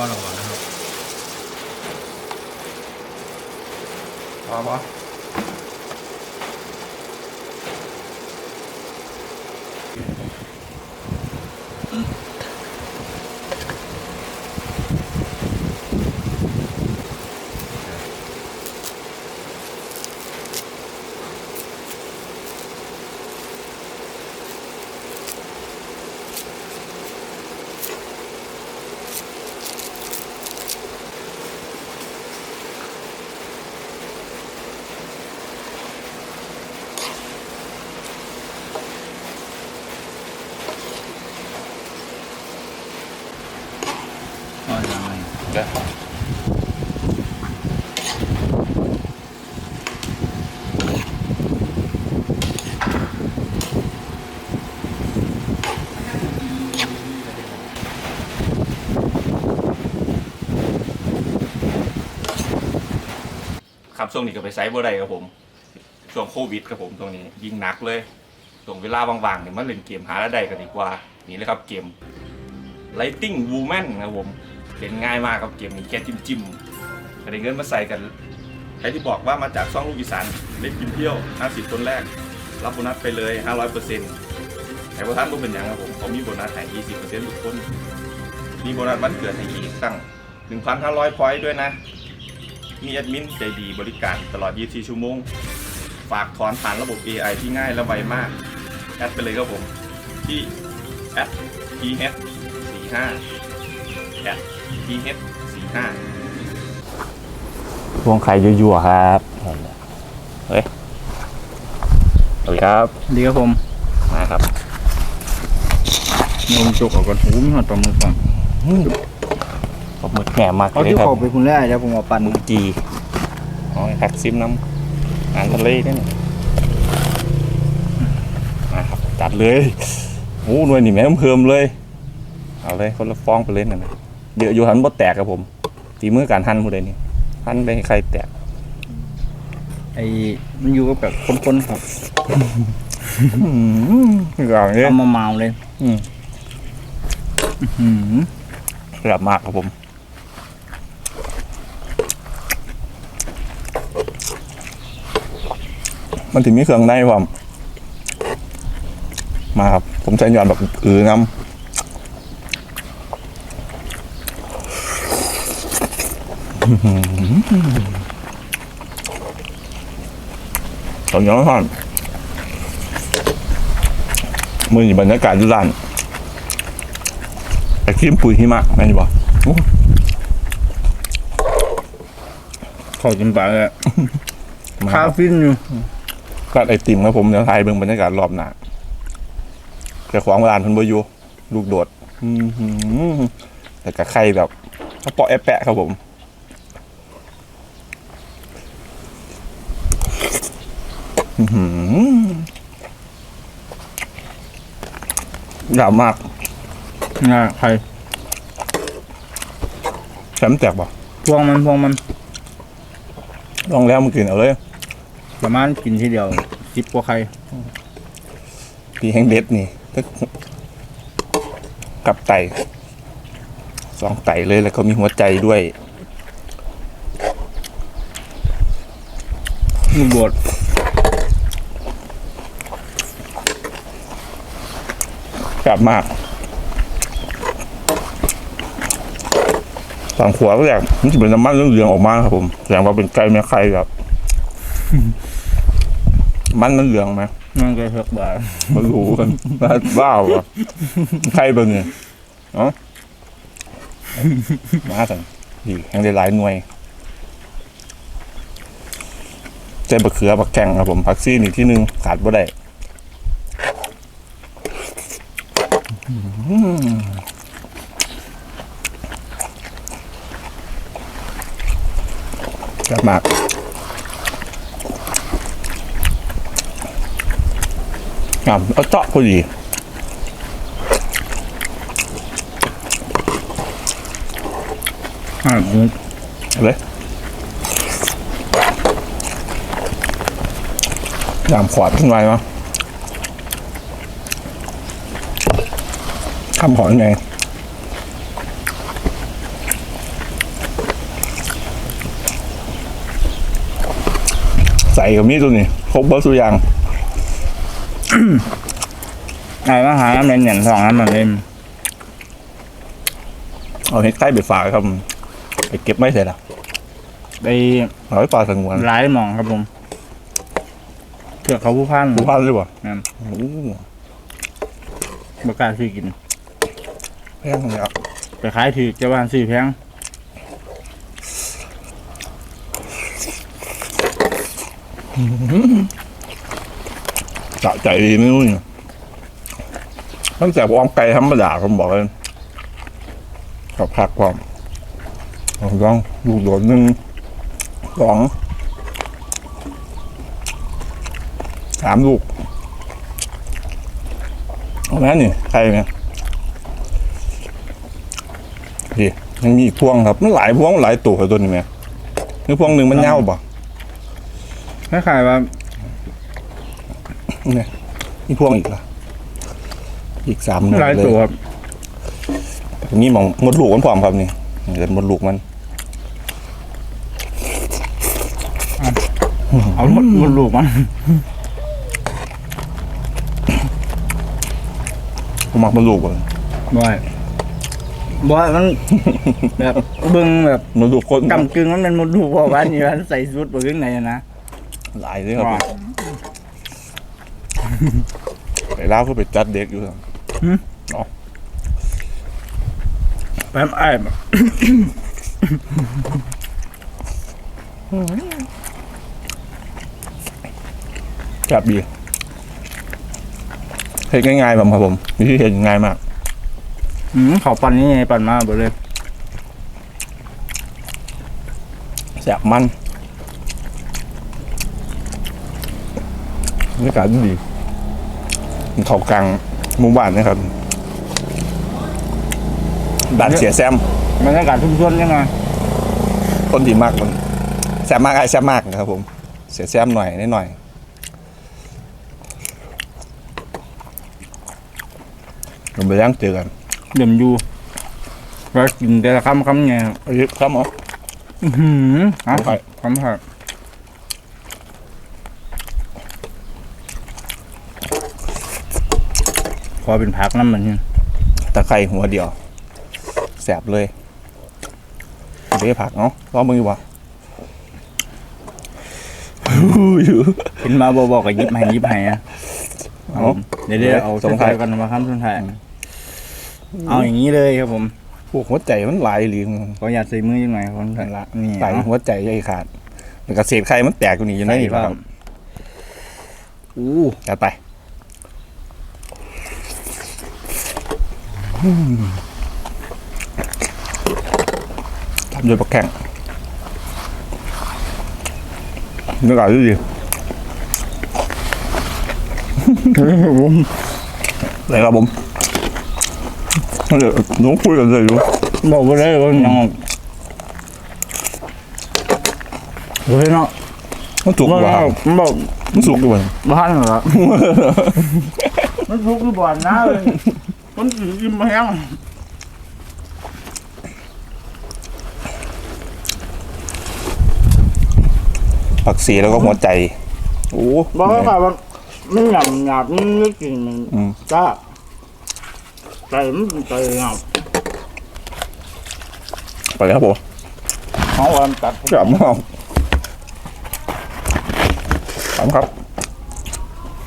ก็ระวังน ครับช่วงนี้ก็ไปไซต์บ่ได้ครับผม ช่วงโควิดครับผมตรงนี้ยิ่งหนักเลยตรงเวลาว่างๆเนี่ยมาเล่นเกมหารายได้กันดีกว่า นี่เลยครับเกม Lighting Woman นะครับผมเล่นง่ายมากครับเกมนี้แค่จิ้มจิ้มๆก็ได้เงินมาใส่กันใครที่บอกว่ามาจากซ่องลูกอีสานเล่นกินเที่ยว 50 คนแรก รับโบนัสไปเลย 500%แต่ว่าท่านก็เป็นอย่างครับผมเขามีโบนัสให้20%ทุกคน มีโบนัสวันเกิดให้อีกตั้ง 1,500 พอยต์ด้วยนะ มีแอดมินใจดีบริการตลอด 24 ชั่วโมง ฝากถอนผ่านระบบ AI ที่ง่ายและไวมาก แอดไปเลยครับผม ที่แอด ph 45แอด ph 45พวงไข่ยั่วๆครับเฮ้ยสวัสดีครับดีครับผม มาครับนมจุกออกก่อนหูมีหอดปลาหมึกก่อน ปลาหมึกแหนมมากเอาเลยที่ครับขอบไปคุณได้แล้วผมเอาปั่นหมึกจีอ๋อแพ็กซิมน้ำอาหารทะเลนี่นี่มาครับจัดเลยโอ้หน่วยนี่แม่งเพิ่มเลย เอาเลยคนละฟองไปเล่นนะนะเยอะอยู่หันบ่แตกครับผมตีมือการหั่นผู้ใดนี่หั่นไปให้ใครแตก ไอ้มันอยู่ก็แบบคนๆครับอืมอย่างนี้เอามาเมาเลย อืม อืมระดับมากครับผม มันถึงมีเครื่องในความมาครับ ผมใช้หย่อนแบบอือน้ำอื้อหือตอนย้อนก่อนมืออยู่บรรยากาศอยุรานไอ้ขี้มปุ๋ยหิมะแม่นบ่โอ้เข้าจนปากเลยอะมาคาฟินอยู่ กัดไอติมครับผมเดี๋ยวถ่ายเบิ่งบรรยากาศรอบหน้าแต่ขวางเวลาเพิ่นบ่อยู่ลูกโดดแต่กับไข่แบบกระเปาะแอะแปะครับผมหือยามากน่าใครแชมแตกบ่พวงมันพวงมันลองแล้วมากินเอาเลย ประมาณกินทีเดียวจิบกว่าใครพี่แห้งเด็ดนี่ตึกกับไตสองไตเลยแล้วก็มีหัวใจด้วยมือบดกลับมากฝั่งขวาก็อย่างมันจะเป็นน้ำมันเหลืองๆออกมาครับผมแสดงว่าเป็นไก่แม่ไข่แบบ มันมันเหลืองไหมมันก็เฮือกบามารู้กันบ้าวอะไข่เป็นไงเนาะมาสั่งดียังได้หลายหน่วยใจบะเขือบักแข่งครับผมพักซี่นี่ที่หนึ่งขาดบ่ได้กลับมาก อะเอเจาะพอดีอ่าเลยยามขวดนขึ้นไปมั้ยคำขอนไงใส่กับนี้ตัวนี้ครบเบิร์สุยาง ไอ้มาหาน้ำเนียนๆสองน้ำมันเล่มเอาเห็ดไข่ไปฝากครับ ไปเก็บไม่เสร็จอะไปเอาไว้ปลาสงวนร้ายหมองครับผมเพื่อเขาผู้พันผู้พันหรือเปล่านั่นโอ้บกล้าซื้อกิน แพงเลยอะไปขายถือจะบ้านซื้อแพง สะใจดีไม่รู้เนี่ยตั้งแต่วอมไก่ธรรมดาผมบอกเลยกับพักความลองดูโดดหนึ่งสองสามลูกเอาแม่นี่ใครเนี่ยพี่ยังมีอีกพวงครับ มันหลายพวงหลายตัวตัวนี้ไหมนี่พวงหนึ่งมันเน่าป่ะคล้ายๆว่า เนี่ยนี่พวงอีกละอีกสามหน่หลายเลยตัวครับนี่มองมดลูกมันพร้อมครับนี่เกิดมดลูกมัน เอาหมดหมดลูกมันผมมักมดลูกเลยบ่อยบ่อยมัน แบบเบิ่งแบบมดลูกคนกำกึ่งมันเป็นหมดลูกเพราะว่านี่มันใส่ชุดบ่ขึ้นไหนอะนะ หลายเลยครับว่า ไปเล่าก็ไปจัดเด็กอยู่ครับแป๊บไอ้แบบจับดีเห็นง่ายๆแบบครับผมวิธีเห็นง่ายมาก อืมเขาปั่นนี่ไงปั่นมาเบ่เลยแสบมันบรรยากาศดี เขากลางหมู่บ้านนะครับด่านเสียแซมบรรยากาศทุ่มชนยังไงคนที่มากมันแซมมากไอ้แซมมากนะครับผม เสียแซมหน่อยนิดหน่อยเราไปย่างเจอกันเดิมอยู่เรากินแต่ละคำคำไงครับไอ้ครับหมออื้อหือเอาไปคำผัก อเป็นผักน้ำมันนี่ตะไคร่หัวเดียวแสบเลยเดี๋ยวผักเนาะรอบมึงอยู่วะเห็นมาบอกบอกกับยิบให้ยิบให้อะเอาเดี๋ยวเดี๋ยวเอาส่ส่งงท้าท้ายยกันมาคำส่งท้ายเอาอย่างนี้เลยครับผมพวกหัวใจมันหลายหรือขออยากใส่มือยังไงคนทันละนี่หลายหัวใจใหญ่ขาดแล้วก็เศษไข่มันแตกอยู่นี่อยู่ในใส่นี่คว่ารับอู้จัดไป ทำโดยปักแข่งนึกออกดูดิอะไรครับผมเดี๋ยวน้องคุยกันเลยอยู่บอกไปเลยว่ายังเฮ้ยเนาะมันสุกมันกว่ามันบอกมันสุกกว่าบ้านเหรอมันทุกข์หรือบ่อนนะเลย มันสิอิ่มแห้งผักสีแล้วก็หัวใจโอ้บอกว่าแบบมันหยาบหยาบมันไม่กินมันอืมจ้าใจมันใจหยาบไปเลยครับผมเขาวันตัด จับมากครับครับ